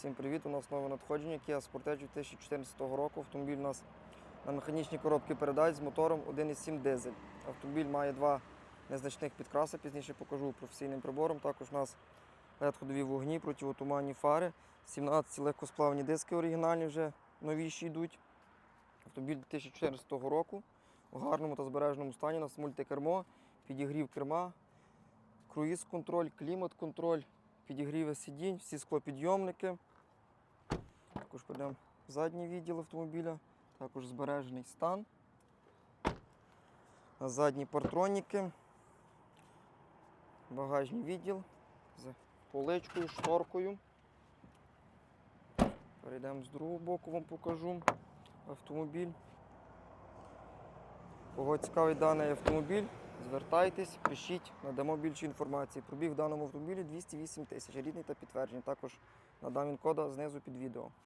Всім привіт! У нас нове надходження Kia Sportage 2014 року. Автомобіль у нас на механічній коробці передач з мотором 1,7 дизель. Автомобіль має два незначних підкраси, пізніше покажу професійним прибором. Також у нас LED-ходові вогні, противотуманні фари, 17 легкосплавні диски оригінальні вже новіші йдуть. Автомобіль 2014 року у гарному та збереженому стані. У нас мультикермо, підігрів керма, круїз-контроль, клімат-контроль, підігріви сидінь, всі склопідйомники. Також підемо в задній відділ автомобіля, також збережений стан. Задні партроніки, багажний відділ з поличкою, шторкою. Перейдемо з другого боку, вам покажу автомобіль. Кого цікавий даний автомобіль, звертайтесь, пишіть, надамо більше інформації. Пробіг в даному автомобілі 208 тисяч, рідний та підтверджений. Також надам він кода знизу під відео.